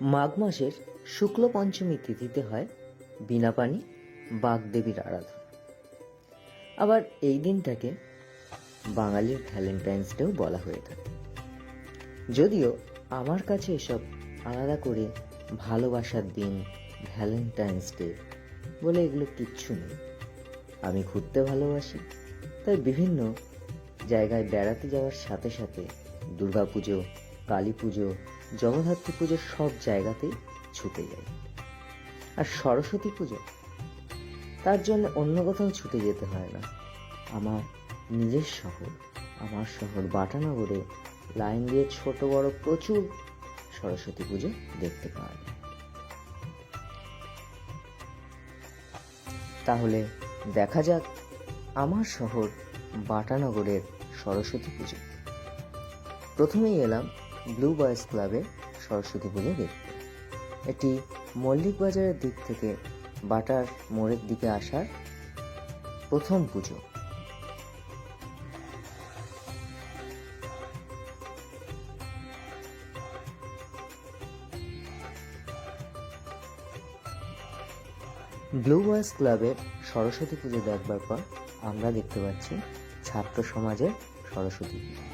মাঘ মাসের শুক্ল পঞ্চমী তিথিতে হয় বিনাপানি বাগদেবীর আরাধনা। আবার এই দিনটাকে বাঙালির ভ্যালেন্টাইন্স ডেও বলা হয়ে থাকে। যদিও আমার কাছে এসব আলাদা করে ভালোবাসার দিন, ভ্যালেন্টাইন্স ডে বলে এগুলো কিচ্ছু নেই। আমি ঘুরতে ভালোবাসি, তাই বিভিন্ন জায়গায় বেড়াতে যাওয়ার সাথে সাথে দুর্গাপুজো কালী পুজো জগদ্ধাত্রী পুজো সব জায়গাতেই ছুটে যাই আর সরস্বতী পুজো, তার জন্য অন্য কোথাও ছুটে যেতে হয় না। আমার নিজের শহর, আমার শহর বাটানগরে লাইন দিয়ে ছোট বড় প্রচুর সরস্বতী পুজো দেখতে পাওয়া যায়। তাহলে দেখা যাক আমার শহর বাটানগরের সরস্বতী পুজো। প্রথমেই এলাম ব্লু বয়েজ ক্লাবে সরস্বতী পুজো দেখতে এটি মল্লিক বাজারের দিক থেকে বাটার মোড়ের দিকে আসার প্রথম পুজো। ব্লু বয়েজ ক্লাবের সরস্বতী পুজো দেখবার পর আমরা দেখতে পাচ্ছি ছাত্র সমাজের সরস্বতী পুজো।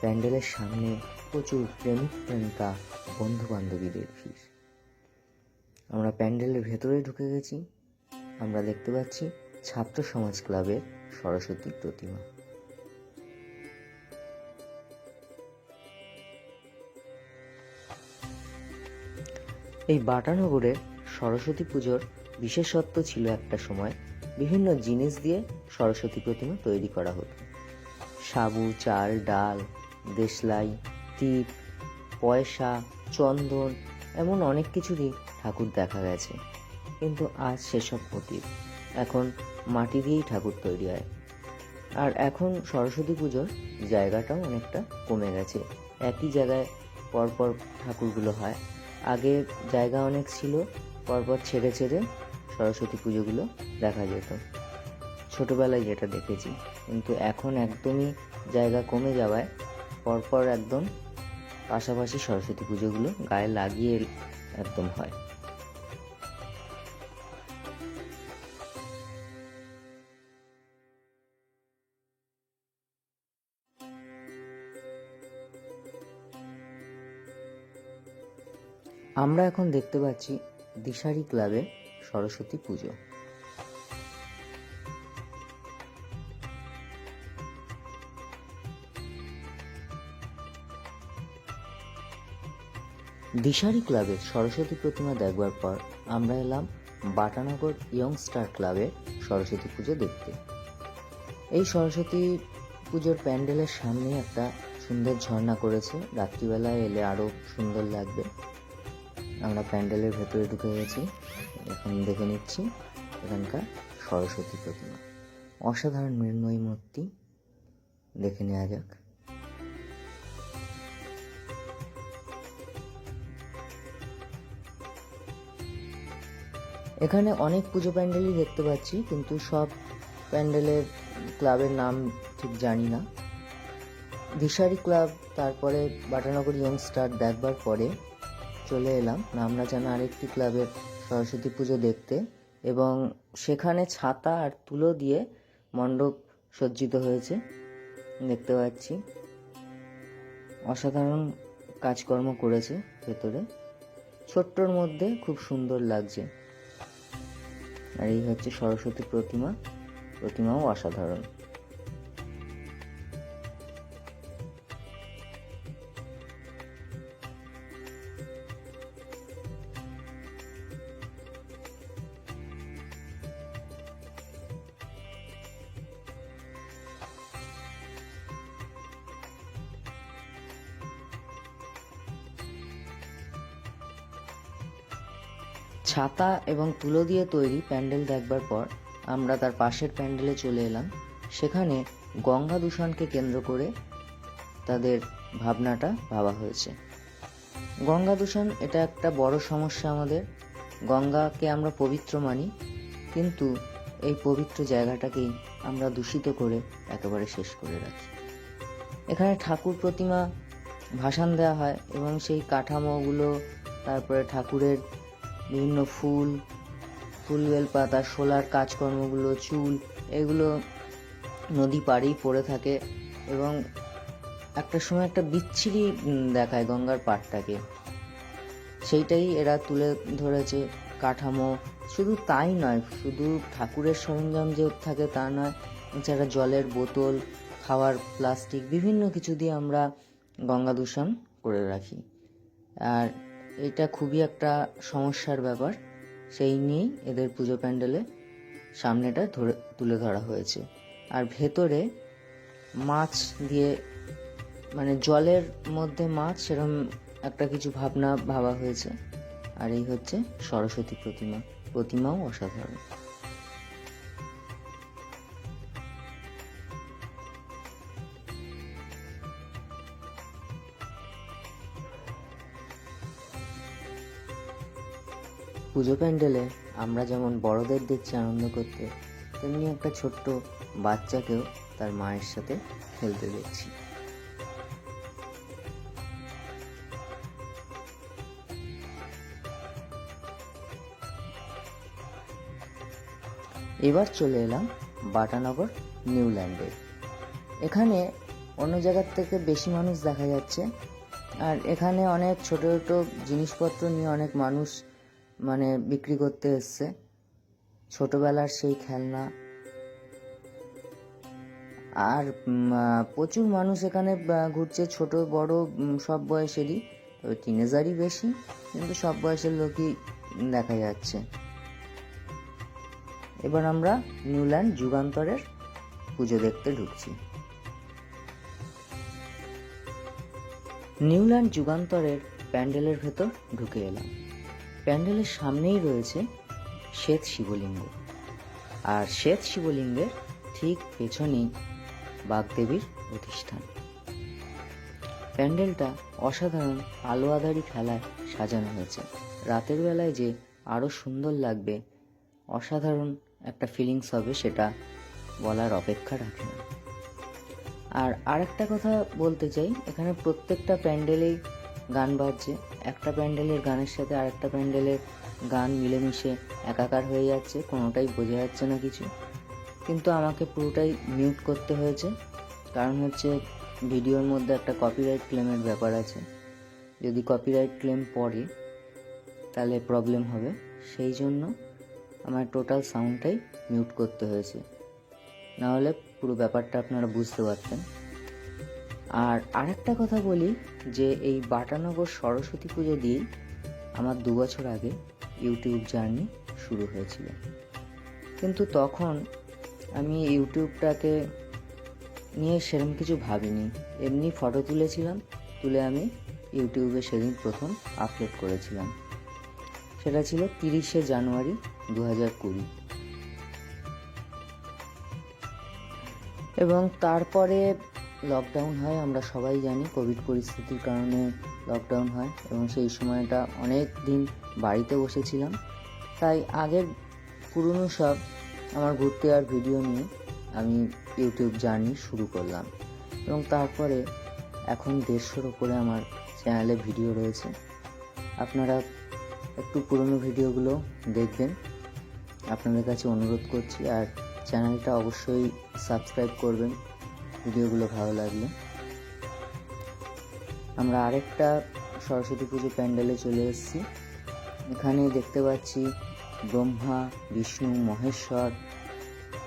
প্যান্ডেলের সামনে প্রচুর প্রেমিক প্রেমিকা বন্ধু বান্ধবীদের ভিড়। আমরা প্যান্ডেলের ভেতরে ঢুকে গেছি। আমরা দেখতে পাচ্ছি ছাত্র সমাজ ক্লাবের সরস্বতী প্রতিমা। এই বাটানগরের সরস্বতী পুজোর বিশেষত্ব ছিল একটা সময় বিভিন্ন জিনিস দিয়ে সরস্বতী প্রতিমা তৈরি করা হতো। সাবু, চাল, ডাল দেশলাই, টিপ, পয়সা, চন্দন, এমন অনেক কিছুরই ঠাকুর দেখা গেছে। কিন্তু আজ সেসব অতীত। এখন মাটি দিয়েই ঠাকুর তৈরি হয়। আর এখন সরস্বতী পুজোর জায়গাটাও অনেকটা কমে গেছে। একই জায়গায় পরপর ঠাকুরগুলো হয়। আগে জায়গা অনেক ছিল, পরপর ছেড়ে ছেড়ে সরস্বতী পুজোগুলো দেখা যেত। ছোটবেলায় যেটা দেখেছি, কিন্তু এখন একদমই জায়গা কমে যাওয়ায় পরপর একদম পাশাপাশি সরস্বতী পুজোগুলো গায়ে লাগিয়ে একদম হয়। আমরা এখন দেখতে পাচ্ছি দিশারি ক্লাবে সরস্বতী পুজো। দিশারি ক্লাবের সরস্বতী প্রতিমা দেখবার পর আমরা এলাম বাটানগর ইয়ং স্টার ক্লাবের সরস্বতী পুজো দেখতে। এই সরস্বতী পুজোর প্যান্ডেলের সামনে একটা সুন্দর ঝর্ণা করেছে। রাত্রিবেলায় এলে আরও সুন্দর লাগবে। আমরা প্যান্ডেলের ভেতরে ঢুকে গেছি। এখন দেখে নিচ্ছি এখানকার সরস্বতী প্রতিমা। অসাধারণ মৃন্ময়ী মূর্তি। দেখে নেওয়া যাক। এখানে অনেক পুজো প্যান্ডেলই দেখতে পাচ্ছি, কিন্তু সব প্যান্ডেলের ক্লাবের নাম ঠিক জানি না। দিশারি ক্লাব, তারপরে বাটানগর ইয়ং স্টার দেখবার পরে চলে এলাম। নামনা জানা আরেকটি ক্লাবের সরস্বতী পুজো দেখতে এবং সেখানে ছাতা আর তুলো দিয়ে মণ্ডপ সজ্জিত হয়েছে, দেখতে পাচ্ছি। অসাধারণ কাজকর্ম করেছে ভেতরে। ছোট্টর মধ্যে খুব সুন্দর লাগছে। আর এই হচ্ছে সরস্বতী প্রতিমা। প্রতিমাও অসাধারণ। ছাতা এবং তুলো দিয়ে তৈরি প্যান্ডেল দেখবার পর আমরা তার পাশের প্যান্ডেলে চলে এলাম। সেখানে গঙ্গা দূষণকে কেন্দ্র করে তাদের ভাবনাটা ভাবা হয়েছে। গঙ্গা দূষণ এটা একটা বড় সমস্যা আমাদের। গঙ্গাকে আমরা পবিত্র মানি, কিন্তু এই পবিত্র জায়গাটাকেই আমরা দূষিত করে একেবারে শেষ করে রাখি। এখানে ঠাকুর প্রতিমা ভাসান দেওয়া হয় এবং সেই কাঠামোগুলো, তারপরে ঠাকুরের বিভিন্ন ফুল ফুল বেলপাতা শোলার কাজকর্মগুলো, চুল, এগুলো নদী পাড়েই পড়ে থাকে এবং একটা সময় একটা বিচ্ছিরি দেখায় গঙ্গার পাড়টাকে। সেইটাই এরা তুলে ধরেছে কাঠামো। শুধু তাই নয়, শুধু ঠাকুরের সরঞ্জাম যে থাকে তা নয়, এছাড়া জলের বোতল, খাওয়ার প্লাস্টিক, বিভিন্ন কিছু দিয়ে আমরা গঙ্গা দূষণ করে রাখি। আর এটা খুবই একটা সমস্যার ব্যাপার। সেই নিয়েই এদের পুজো প্যান্ডেলে সামনেটা ধরে, তুলে ধরা হয়েছে। আর ভেতরে মাছ দিয়ে মানে জলের মধ্যে মাছ সেরকম একটা কিছু ভাবনা ভাবা হয়েছে। আর এই হচ্ছে সরস্বতী প্রতিমা। প্রতিমাও অসাধারণ। পুজো প্যান্ডেলে আমরা যেমন বড়দের দেখছি আনন্দ করতে, তেমনি একটা ছোট্ট বাচ্চাকেও তার মায়ের সাথে খেলতে দেখছি। এবার চলে এলাম বাটানগর নিউল্যান্ডে এখানে অন্য জায়গার থেকে বেশি মানুষ দেখা যাচ্ছে, আর এখানে অনেক ছোট ছোট জিনিসপত্র নিয়ে অনেক মানুষ মানে বিক্রি করতে এসছে। ছোটবেলার সেই খেলনা। আর প্রচুর মানুষ এখানে ঘুরছে। ছোট, বড় সব বয়সেরই। তবে টিনেজারই বেশি, কিন্তু সব বয়সের লোকই দেখা যাচ্ছে। এবার আমরা নিউল্যান্ড যুগান্তরের পুজো দেখতে ঢুকছি। নিউল্যান্ড যুগান্তরের প্যান্ডেলের ভেতর ঢুকে এলাম। প্যান্ডেলের সামনেই রয়েছে শ্বেত শিবলিঙ্গ। আর শ্বেত শিবলিঙ্গের ঠিক পেছনেই বাগদেবীর প্রতিষ্ঠান। প্যান্ডেলটা অসাধারণ আলো আধারি খেলায় সাজানো হয়েছে। রাতের বেলায় যে আরও সুন্দর লাগবে, অসাধারণ একটা ফিলিংস হবে সেটা বলার অপেক্ষা রাখে না। আর আরেকটা কথা বলতে চাই, এখানে প্রত্যেকটা প্যান্ডেলেই গান বাজছে। একটা প্যান্ডেলের গানের সাথে আরেকটা প্যান্ডেলের গান মিলেমিশে একাকার হয়ে যাচ্ছে, কোনোটাই বোঝা যাচ্ছে না কিছু। কিন্তু আমাকে পুরোটাই মিউট করতে হয়েছে। কারণ হচ্ছে ভিডিওর মধ্যে একটা কপিরাইট ক্লেমের ব্যাপার আছে। যদি কপিরাইট ক্লেম পড়ে, তাহলে প্রবলেম হবে। সেই জন্য আমার টোটাল সাউন্ডটাই মিউট করতে হয়েছে। নাহলে পুরো ব্যাপারটা আপনারা বুঝতে পারতেন। আর আরেকটা কথা বলি, যে এই বাটানগর সরস্বতী পুজো দিয়েই আমার দু বছর আগে ইউটিউব জার্নি শুরু হয়েছিল। কিন্তু তখন আমি ইউটিউবটাকে নিয়ে সেরকম কিছু ভাবিনি। এমনি ফটো তুলেছিলাম, তুলে আমি ইউটিউবে সেদিন প্রথম আপলোড করেছিলাম। সেটা ছিল তিরিশে জানুয়ারি দু হাজার কুড়ি। এবং তারপরে লকডাউন হয়, আমরা সবাই জানি কোভিড পরিস্থিতির কারণে লকডাউন হয় এবং সেই সময়টা অনেক দিন বাড়িতে বসেছিলাম। তাই আগের পুরনো সব আমার ঘুরতে আর ভিডিও নিয়ে আমি ইউটিউব জার্নি শুরু করলাম এবং তারপরে এখন দেড়শোর ওপরে আমার চ্যানেলে ভিডিও রয়েছে। আপনারা একটু পুরনো ভিডিওগুলো দেখবেন। আপনাদের কাছে অনুরোধ করছি আর চ্যানেলটা অবশ্যই সাবস্ক্রাইব করবেন। ভিডিওগুলো ভালো লাগলে। আমরা আরেকটা সরস্বতী পুজো প্যান্ডেলে চলে এসেছি। এখানে দেখতে পাচ্ছি ব্রহ্মা, বিষ্ণু, মহেশ্বর,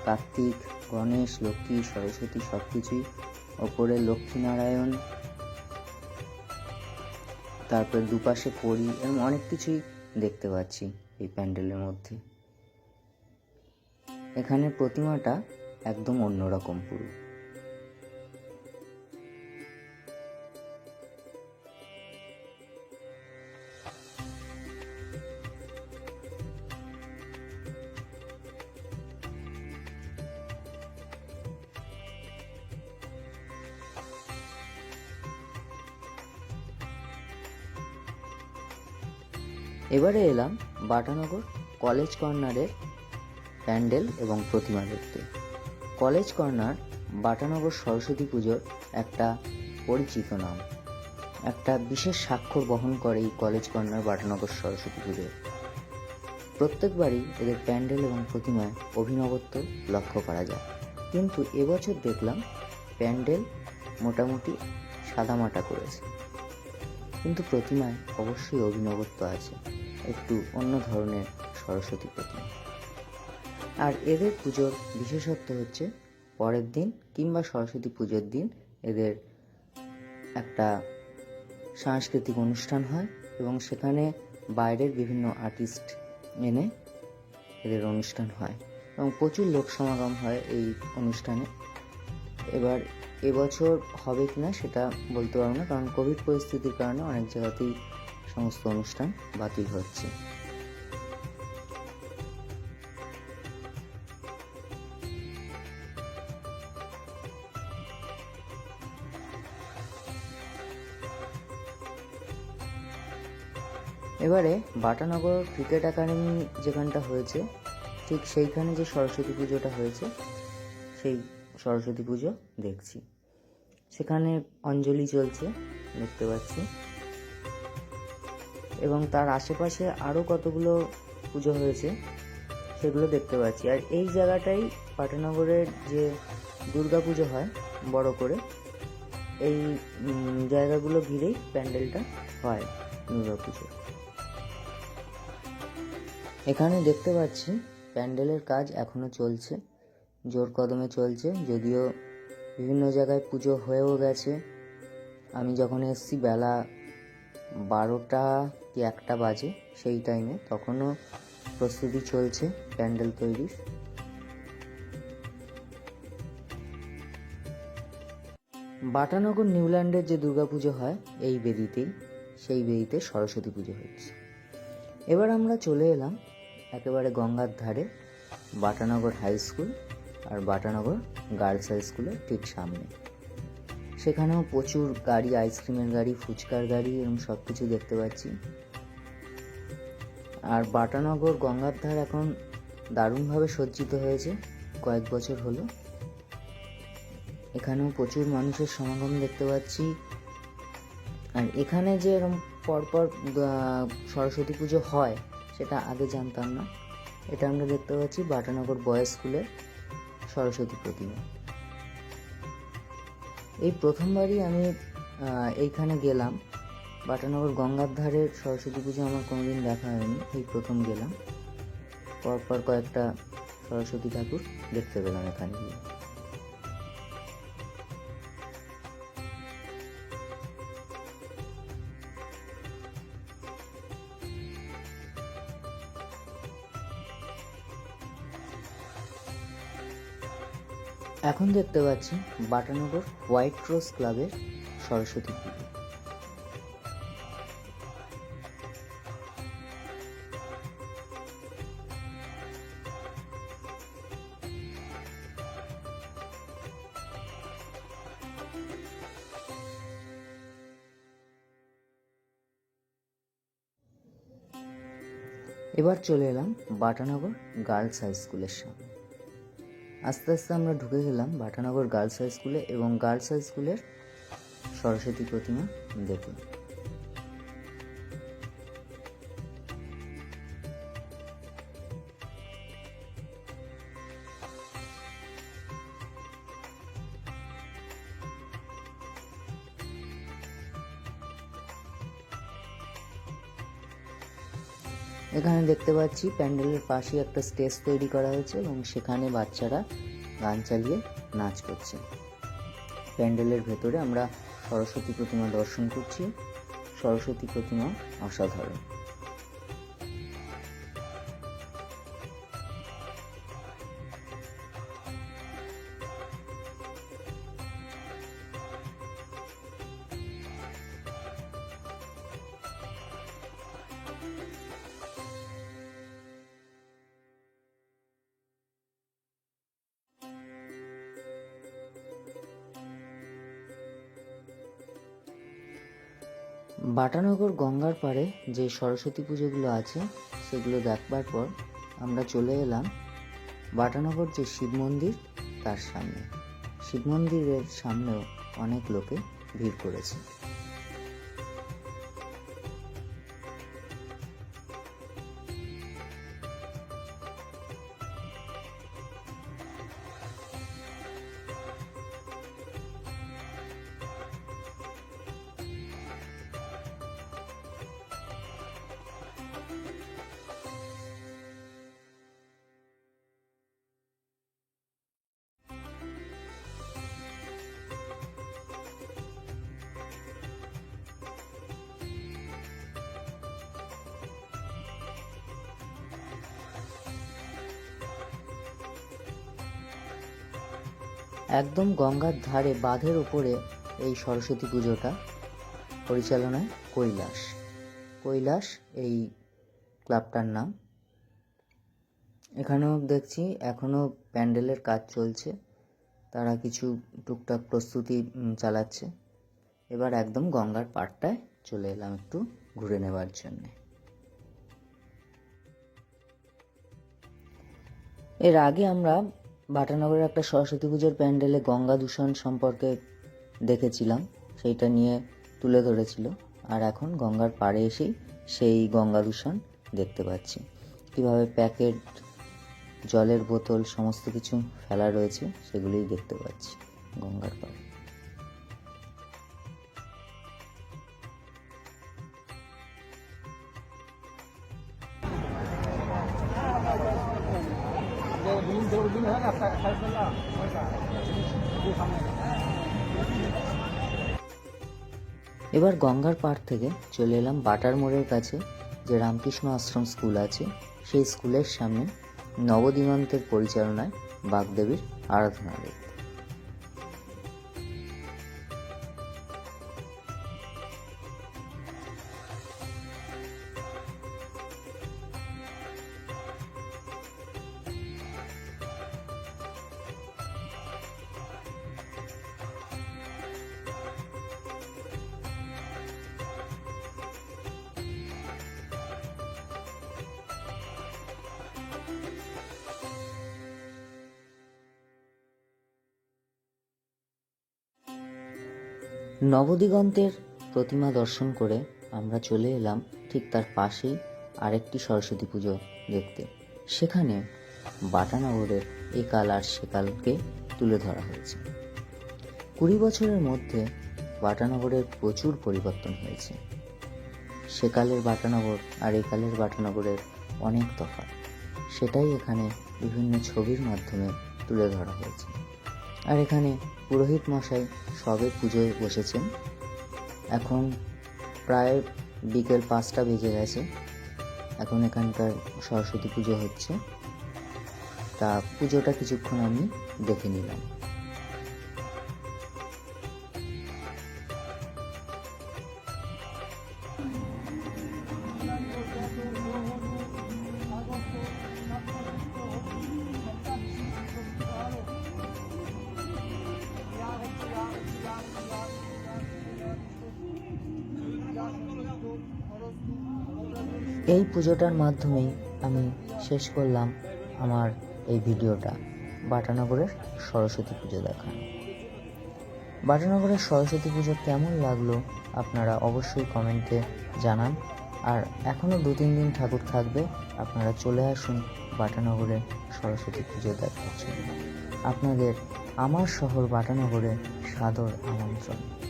কার্তিক, গণেশ, লক্ষ্মী, সরস্বতী সব কিছুই ওপরে লক্ষ্মীনারায়ণ, তারপরে দুপাশে পরি এরকম অনেক কিছুই দেখতে পাচ্ছি এই প্যান্ডেলের মধ্যে। এখানে প্রতিমাটা একদম অন্যরকম পুরো। এবারে এলাম বাটানগর কলেজ কর্নারের প্যান্ডেল এবং প্রতিমা দেখতে। কলেজ কর্নার বাটানগর সরস্বতী পুজোর একটা পরিচিত নাম। একটা বিশেষ স্বাক্ষর বহন করে এই কলেজ কর্নার বাটানগর সরস্বতী পুজোয়। প্রত্যেকবারই এদের প্যান্ডেল এবং প্রতিমায় অভিনবত্ব লক্ষ্য করা যায়। কিন্তু এবছর দেখলাম প্যান্ডেল মোটামুটি সাদামাটা করেছে। কিন্তু প্রতিমায় অবশ্যই অভিনবত্ব আছে। একটু অন্য ধরনের সরস্বতী প্রতিমা। আর এদের পুজোর বিশেষত্ব হচ্ছে পরের দিন কিংবা সরস্বতী পুজোর দিন এদের একটা সাংস্কৃতিক অনুষ্ঠান হয় এবং সেখানে বাইরের বিভিন্ন আর্টিস্ট এনে এদের অনুষ্ঠান হয় এবং প্রচুর লোক সমাগম হয় এই অনুষ্ঠানে। এবার এবছর হবে কি না সেটা বলতে পারব না, কারণ কোভিড পরিস্থিতির কারণে অনেক জায়গাতেই সমস্ত অনুষ্ঠান বাতিল হচ্ছে। এবারে বাটানগর ক্রিকেট একাডেমি যেখানটা হয়েছে, ঠিক সেইখানে যে সরস্বতী পুজোটা হয়েছে, সেই সরস্বতী পুজো দেখছি। সেখানে অঞ্জলি চলছে, দেখতে পাচ্ছি। এবং তার আশেপাশে আরও কতগুলো পুজো হয়েছে, সেগুলো দেখতে পাচ্ছি। আর এই জায়গাটাই পাটনগরের যে দুর্গা পুজো হয়, বড় করে, এই জায়গাগুলো ঘিরেই প্যান্ডেলটা হয় দুর্গা পুজো। এখানে দেখতে পাচ্ছি প্যান্ডেলের কাজ এখনও চলছে, জোর কদমে চলছে, যদিও বিভিন্ন জায়গায় পুজো হয়েও গেছে। আমি যখন এসেছি বেলা বারোটা কি একটা বাজে সেই টাইমে তখনও প্রস্তুতি চলছে প্যান্ডেল তৈরির। বাটানগর নিউল্যান্ডের যে দুর্গাপুজো হয়, এই বেদিতেই, সেই বেদিতে সরস্বতী পুজো হচ্ছে। এবার আমরা চলে এলাম একেবারে গঙ্গার ধারে বাটানগর হাই স্কুল আর বাটানগর গার্লস হাই স্কুলের ঠিক সামনে। সেখানেও প্রচুর গাড়ি, আইসক্রিমের গাড়ি, ফুচকার গাড়ি এরকম সব কিছু দেখতে পাচ্ছি। আর বাটানগর গঙ্গার ধার এখন দারুণভাবে সজ্জিত হয়েছে কয়েক বছর হলো। এখানেও প্রচুর মানুষের সমাগম দেখতে পাচ্ছি। আর এখানে যে এরকম পরপর সরস্বতী পুজো হয়, সেটা আগে জানতাম না। এটা আমরা দেখতে পাচ্ছি বাটানগর বয়েজ স্কুলের সরস্বতী প্রতিমা। এই প্রথমবারই আমি এইখানে গেলাম। বাটানগর গঙ্গার ধারের সরস্বতী পুজো আমার কোনোদিন দেখা হয়নি, এই প্রথম গেলাম। পরপর কয়েকটা সরস্বতী ঠাকুর দেখতে পেলাম এখানে গিয়ে। এখন দেখতে পাচ্ছি বাটানগর হোয়াইট রোজ ক্লাবের সরস্বতী পুজো। এবার চলে এলাম বাটানগর গার্লস হাই স্কুলের সামনে। আস্তে আস্তে আমরা ঢুকে গেলাম বাটানগর গার্লস হাই স্কুলে এবং গার্লস হাই স্কুলের সরস্বতী প্রতিমা দেখুন এখানে দেখতে পাচ্ছি প্যান্ডেলের পাশে একটা স্টেজ তৈরি করা হয়েছে এবং সেখানে বাচ্চারা গান চালিয়ে নাচ করছে। প্যান্ডেলের ভেতরে আমরা সরস্বতী প্রতিমা দর্শন করছি। সরস্বতী প্রতিমা অসাধারণ। বাটানগর গঙ্গার পাড়ে যে সরস্বতী পুজোগুলো আছে, সেগুলো দেখবার পর আমরা চলে এলাম বাটানগর যে শিব মন্দির, তার সামনে। শিব মন্দিরের সামনেও অনেক লোকে ভিড় করেছে। একদম গঙ্গার ধারে বাঁধের ওপরে এই সরস্বতী পুজোটা পরিচালনায় কৈলাস। কৈলাস এই ক্লাবটার নাম। এখানেও দেখছি এখনও প্যান্ডেলের কাজ চলছে। তারা কিছু টুকটাক প্রস্তুতি চালাচ্ছে। এবার একদম গঙ্গার পাড়টায় চলে এলাম একটু ঘুরে নেবার জন্যে। এর আগে আমরা বাটানগরের একটা সরস্বতী পুজোর প্যান্ডেলে গঙ্গা দূষণ সম্পর্কে দেখেছিলাম, সেইটা নিয়ে তুলে ধরেছিল। আর এখন গঙ্গার পাড়ে এসেই সেই গঙ্গা দূষণ দেখতে পাচ্ছি। কীভাবে প্যাকেট, জলের বোতল, সমস্ত কিছু ফেলা রয়েছে, সেগুলোই দেখতে পাচ্ছি গঙ্গার পাড়ে। এবার গঙ্গার পাড় থেকে চলে এলাম বাটার মোড়ের কাছে, যে রামকৃষ্ণ আশ্রম স্কুল আছে। সেই স্কুলের সামনে নবদিগন্তের পরিচালনায় বাগদেবীর আরাধনা নবদিগন্তের প্রতিমা দর্শন করে আমরা চলে এলাম ঠিক তার পাশেই আরেকটি সরস্বতী পুজো দেখতে। সেখানে বাটানগরের একাল আর সেকালকে তুলে ধরা হয়েছে। কুড়ি বছরের মধ্যে বাটানগরের প্রচুর পরিবর্তন হয়েছে। সেকালের বাটানগর আর একালের বাটানগরের অনেক তফাৎ। সেটাই এখানে বিভিন্ন ছবির মাধ্যমে তুলে ধরা হয়েছে। আর এখানে পুরোহিত মশাই সবে পুজোয় বসেছেন। এখন প্রায় বিকেল পাঁচটা বেজে গেছে। এখন এখানকার সরস্বতী পুজো হচ্ছে। তা পুজোটা কিছুক্ষণ আমি দেখে নিলাম। এই পুজোটার মাধ্যমেই আমি শেষ করলাম আমার এই ভিডিওটা, বাটানগরের সরস্বতী পুজো দেখা। বাটানগরের সরস্বতী পুজো কেমন লাগল আপনারা অবশ্যই কমেন্টে জানান। আর এখনও দু তিন দিন ঠাকুর থাকবে, আপনারা চলে আসুন বাটানগরে সরস্বতী পুজো দেখার জন্য। আপনাদের আমার শহর বাটানগরে সাদর আমন্ত্রণ।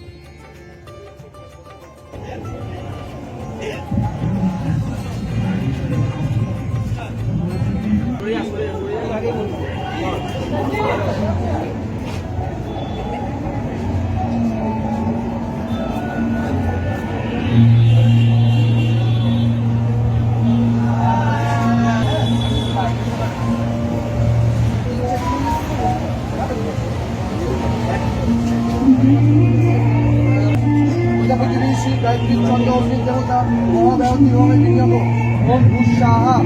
প্রজাপতি ঋষি গায়ত্রী চন্দ্র অগ্নি দেবতা মহাব্যাহতি হবে বিনিয়োগ ওম ভূষাহা।